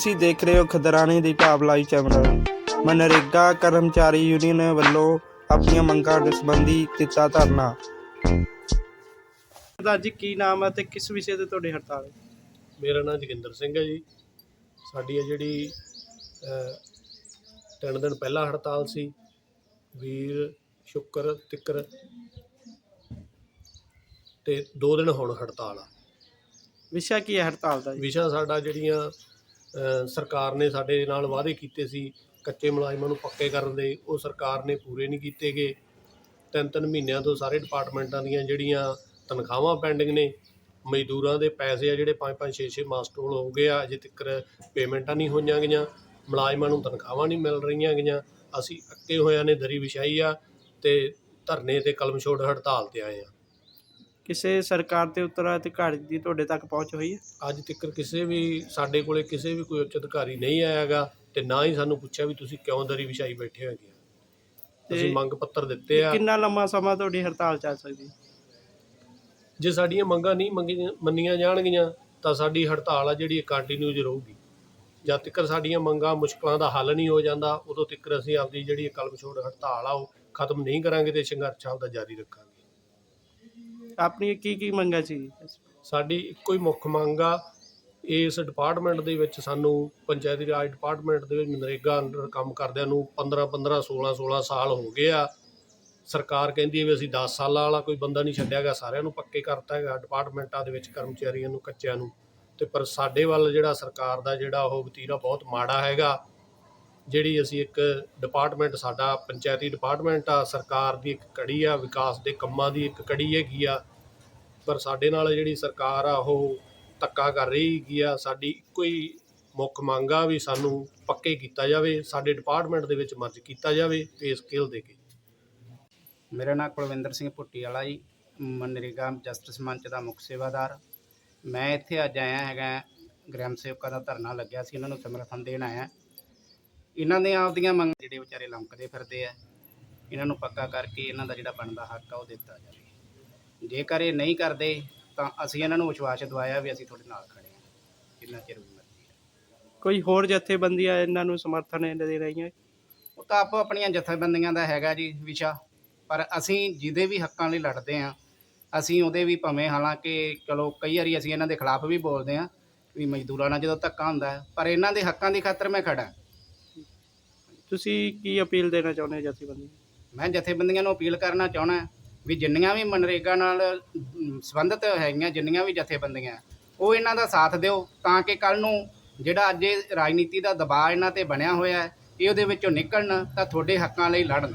ਤੁਸੀਂ ਦੇਖ ਰਹੇ ਹੋ ਖਦਰਾਣੇ ਦੀ ਢਾਬ ਲਾਈਵ ਚੈਨਲ। ਮਨਰੇਗਾ ਕਰਮਚਾਰੀ ਯੂਨੀਅਨ ਵੱਲੋਂ ਆਪਣੀਆਂ ਮੰਗਾਂ ਦੇ ਸੰਬੰਧੀ ਦਿੱਤਾ ਧਰਨਾ। ਦਾ ਜੀ ਕੀ ਨਾਮ ਹੈ ਤੇ ਕਿਸ ਵਿਸ਼ੇ ਤੇ ਤੁਹਾਡੀ ਹੜਤਾਲ ਹੈ? ਮੇਰਾ ਨਾਮ ਜੋਗਿੰਦਰ ਸਿੰਘ ਹੈ ਜੀ। ਸਾਡੀ ਇਹ ਜਿਹੜੀ ਤਿੰਨ ਦਿਨ ਪਹਿਲਾਂ ਹੜਤਾਲ ਸੀ ਵੀਰ ਸ਼ੁੱਕਰ ਤਿੱਕਰ ਤੇ ਦੋ ਦਿਨ ਹੁਣ ਹੜਤਾਲ ਆ। ਵਿਸ਼ਾ ਕੀ ਹੈ ਹੜਤਾਲ ਦਾ ਜੀ? ਵਿਸ਼ਾ ਸਾਡਾ ਜਿਹੜੀਆਂ ਸਰਕਾਰ ਨੇ ਸਾਡੇ ਨਾਲ ਵਾਅਦੇ ਕੀਤੇ ਸੀ ਕੱਚੇ ਮੁਲਾਜ਼ਮਾਂ ਨੂੰ ਪੱਕੇ ਕਰਨ ਦੇ, ਉਹ ਸਰਕਾਰ ਨੇ ਪੂਰੇ ਨਹੀਂ ਕੀਤੇ ਗਏ ਤਿੰਨ ਤਿੰਨ ਮਹੀਨਿਆਂ ਤੋਂ ਸਾਰੇ ਡਿਪਾਰਟਮੈਂਟਾਂ ਦੀਆਂ ਜਿਹੜੀਆਂ ਤਨਖਾਹਾਂ ਪੈਂਡਿੰਗ ਨੇ, ਮਜ਼ਦੂਰਾਂ ਦੇ ਪੈਸੇ ਆ ਜਿਹੜੇ 5 5 6 6 ਮਾਸਟਰੋਲ ਹੋ ਗਏ ਆ, ਅਜੇ ਤੱਕ ਪੇਮੈਂਟਾਂ ਨਹੀਂ ਹੋਈਆਂ ਗਈਆਂ, ਮੁਲਾਜ਼ਮਾਂ ਨੂੰ ਤਨਖਾਹਾਂ ਨਹੀਂ ਮਿਲ ਰਹੀਆਂ ਗਈਆਂ, ਅਸੀਂ ਅੱਕੇ ਹੋਇਆਂ ਨੇ ਦਰੀ ਵਿਛਾਈ ਆ ਤੇ ਧਰਨੇ ਤੇ ਕਲਮ ਛੋੜ ਹੜਤਾਲ ਤੇ ਆਏ ਆ। ਕਿਸੇ ਸਰਕਾਰ ਦੇ ਉੱਤਰ ਅਧਿਕਾਰੀ ਦੀ ਤੁਹਾਡੇ ਤੱਕ ਪਹੁੰਚ ਹੋਈ ਹੈ? ਅੱਜ ਤੱਕ ਕਿਸੇ ਵੀ ਸਾਡੇ ਕੋਲੇ ਕਿਸੇ ਵੀ ਕੋਈ ਉੱਚ ਅਧਿਕਾਰੀ ਨਹੀਂ ਆਇਆਗਾ ਤੇ ਨਾ ਹੀ ਸਾਨੂੰ ਪੁੱਛਿਆ ਵੀ ਤੁਸੀਂ ਕਿਉਂ ਦਰੀ ਵਿਛਾਈ ਬੈਠੇ ਹੈਗੇ ਆ ਤੇ ਅਸੀਂ ਮੰਗ ਪੱਤਰ ਦਿੱਤੇ ਆ। ਕਿੰਨਾ ਲੰਮਾ ਸਮਾਂ ਤੁਹਾਡੀ ਹੜਤਾਲ ਚੱਲ ਸਕਦੀ ਹੈ? ਜੇ ਸਾਡੀਆਂ ਮੰਗਾਂ ਨਹੀਂ ਮੰਗੀਆਂ ਮੰਨੀਆਂ ਜਾਣਗੀਆਂ ਤਾਂ ਸਾਡੀ ਹੜਤਾਲ ਆ ਜਿਹੜੀ ਕੰਟੀਨਿਊਜ ਰਹੂਗੀ। ਜਦ ਤੱਕ ਸਾਡੀਆਂ ਮੰਗਾਂ ਮੁਸ਼ਕਲਾਂ ਦਾ ਹੱਲ ਨਹੀਂ ਹੋ ਜਾਂਦਾ ਉਦੋਂ ਤੱਕ ਅਸੀਂ ਆਪਦੀ ਜਿਹੜੀ ਇਹ ਕਲਮ ਛੋੜ ਹੜਤਾਲ ਆ ਉਹ ਖਤਮ ਨਹੀਂ ਕਰਾਂਗੇ ਤੇ ਸੰਘਰਸ਼ ਆਪਦਾ ਜਾਰੀ ਰੱਖਾਂਗੇ। ਆਪਣੀ ਕੀ ਕੀ ਮੰਗਾਂ ਸੀ ਸਾਡੀ ਇੱਕੋ ਹੀ ਮੁੱਖ ਮੰਗ ਆ, ਇਸ ਡਿਪਾਰਟਮੈਂਟ ਦੇ ਵਿੱਚ ਸਾਨੂੰ ਪੰਚਾਇਤੀ ਰਾਜ ਡਿਪਾਰਟਮੈਂਟ ਦੇ ਵਿੱਚ ਮਨਰੇਗਾ ਅੰਡਰ ਕੰਮ ਕਰਦਿਆਂ ਨੂੰ 15 15 16 16 ਸਾਲ ਹੋ ਗਏ ਆ। ਸਰਕਾਰ ਕਹਿੰਦੀ ਹੈ ਵੀ ਅਸੀਂ 10 ਸਾਲਾਂ ਵਾਲਾ ਕੋਈ ਬੰਦਾ ਨਹੀਂ ਛੱਡਿਆਗਾ ਸਾਰਿਆਂ ਨੂੰ ਪੱਕੇ ਕਰਤਾ ਹੈਗਾ ਡਿਪਾਰਟਮੈਂਟਾਂ ਦੇ ਵਿੱਚ, ਕਰਮਚਾਰੀਆਂ ਨੂੰ, ਕੱਚਿਆਂ ਨੂੰ। ਤੇ ਪਰ ਸਾਡੇ ਵੱਲ ਜਿਹੜਾ ਸਰਕਾਰ ਦਾ ਜਿਹੜਾ ਉਹ ਵਤੀਰਾ ਬਹੁਤ ਮਾੜਾ ਹੈਗਾ, ਜਿਹੜੀ ਅਸੀਂ ਇੱਕ ਡਿਪਾਰਟਮੈਂਟ ਸਾਡਾ ਪੰਚਾਇਤੀ ਡਿਪਾਰਟਮੈਂਟ ਆ, ਸਰਕਾਰ ਦੀ ਇੱਕ ਕੜੀ ਆ, ਵਿਕਾਸ ਦੇ ਕੰਮਾਂ ਦੀ ਇੱਕ ਕੜੀ ਹੈਗੀ ਆ ਪਰ ਸਾਡੇ ਨਾਲ ਜਿਹੜੀ ਸਰਕਾਰ ਆ, ਉਹ ਧੱਕਾ ਕਰ ਰਹੀ ਹੈਗੀ ਆ। ਸਾਡੀ ਇੱਕੋ ਹੀ ਮੁੱਖ ਮੰਗ ਆ ਵੀ ਸਾਨੂੰ ਪੱਕੇ ਕੀਤਾ ਜਾਵੇ, ਸਾਡੇ ਡਿਪਾਰਟਮੈਂਟ ਦੇ ਵਿੱਚ ਮਰਜ ਕੀਤਾ ਜਾਵੇ ਪੇ ਸਕੇਲ ਦੇ ਕੇ। ਮੇਰਾ ਨਾਮ ਕੁਲਵਿੰਦਰ ਸਿੰਘ ਭੁੱਟੀ ਵਾਲਾ ਜੀ, ਮਨਰੇਗਾ ਜਸਟਿਸ ਮੰਚ ਦਾ ਮੁੱਖ ਸੇਵਾਦਾਰ। ਮੈਂ ਇੱਥੇ ਅੱਜ ਆਇਆ ਹੈਗਾ ਗ੍ਰਾਮ ਸੇਵਕਾਂ ਦਾ ਧਰਨਾ ਲੱਗਿਆ ਸੀ, ਇਹਨਾਂ ਨੂੰ ਸਮਰਥਨ ਦੇਣ ਆਇਆ। ਇਹਨਾਂ ਨੇ ਆਪਦੀਆਂ ਮੰਗ ਜਿਹੜੇ ਵਿਚਾਰੇ ਲੰਕਦੇ ਫਿਰਦੇ ਆ, ਇਹਨਾਂ ਨੂੰ ਪੱਕਾ ਕਰਕੇ ਇਹਨਾਂ ਦਾ ਜਿਹੜਾ ਬਣਦਾ ਹੱਕ ਆ, ਉਹ ਦਿੱਤਾ ਜਾਵੇ। ਜੇਕਰ ਇਹ ਨਹੀਂ ਕਰਦੇ ਤਾਂ ਅਸੀਂ ਇਹਨਾਂ ਨੂੰ ਵਿਸ਼ਵਾਸ ਦਿਵਾਇਆ ਵੀ ਅਸੀਂ ਤੁਹਾਡੇ ਨਾਲ ਖੜੇ ਹਾਂ ਜਿੰਨਾ ਚਿਰ ਵੀ ਮਰਜ਼ੀ ਹੈ। ਕੋਈ ਹੋਰ ਜਥੇਬੰਦੀਆਂ ਇਹਨਾਂ ਨੂੰ ਸਮਰਥਨ ਦੇ ਰਹੀਆਂ? ਉਹ ਤਾਂ ਆਪੋ ਆਪਣੀਆਂ ਜਥੇਬੰਦੀਆਂ ਦਾ ਹੈਗਾ ਜੀ ਵਿਸ਼ਾ ਪਰ ਅਸੀਂ ਜਿਹਦੇ ਵੀ ਹੱਕਾਂ ਲਈ ਲੜਦੇ ਆਂ ਅਸੀਂ ਉਹਦੇ ਵੀ ਭਵੇਂ ਹਾਲਾਂਕਿ ਚਲੋ ਕਈ ਵਾਰੀ ਅਸੀਂ ਇਹਨਾਂ ਦੇ ਖਿਲਾਫ ਵੀ ਬੋਲਦੇ ਆਂ ਵੀ ਮਜ਼ਦੂਰਾਂ ਨਾਲ ਜਦੋਂ ਧੱਕਾ ਹੁੰਦਾ ਹੈ, ਪਰ ਇਹਨਾਂ ਦੇ ਹੱਕਾਂ ਦੀ ਖਾਤਰ ਮੈਂ ਖੜਾ ਤੁਸੀਂ ਕੀ ਅਪੀਲ ਦੇਣਾ ਚਾਹੁੰਦੇ ਹੋ ਜਥੇਬੰਦੀ ਮੈਂ ਜਥੇਬੰਦੀਆਂ ਨੂੰ ਅਪੀਲ ਕਰਨਾ ਚਾਹਣਾ ਵੀ ਜਿੰਨੀਆਂ ਵੀ ਮਨਰੇਗਾ ਨਾਲ ਸੰਬੰਧਿਤ ਹੈਗੀਆਂ, ਜਿੰਨੀਆਂ ਵੀ ਜਥੇਬੰਦੀਆਂ, ਉਹ ਇਹਨਾਂ ਦਾ ਸਾਥ ਦਿਓ, ਤਾਂ ਕਿ ਕੱਲ ਨੂੰ ਜਿਹੜਾ ਅੱਜ ਇਹ ਰਾਜਨੀਤੀ ਦਾ ਦਬਾਅ ਇਹਨਾਂ ਤੇ ਬਣਿਆ ਹੋਇਆ ਹੈ, ਇਹ ਉਹਦੇ ਵਿੱਚੋਂ ਨਿਕਲਣ ਤਾਂ ਤੁਹਾਡੇ ਹੱਕਾਂ ਲਈ ਲੜਨ।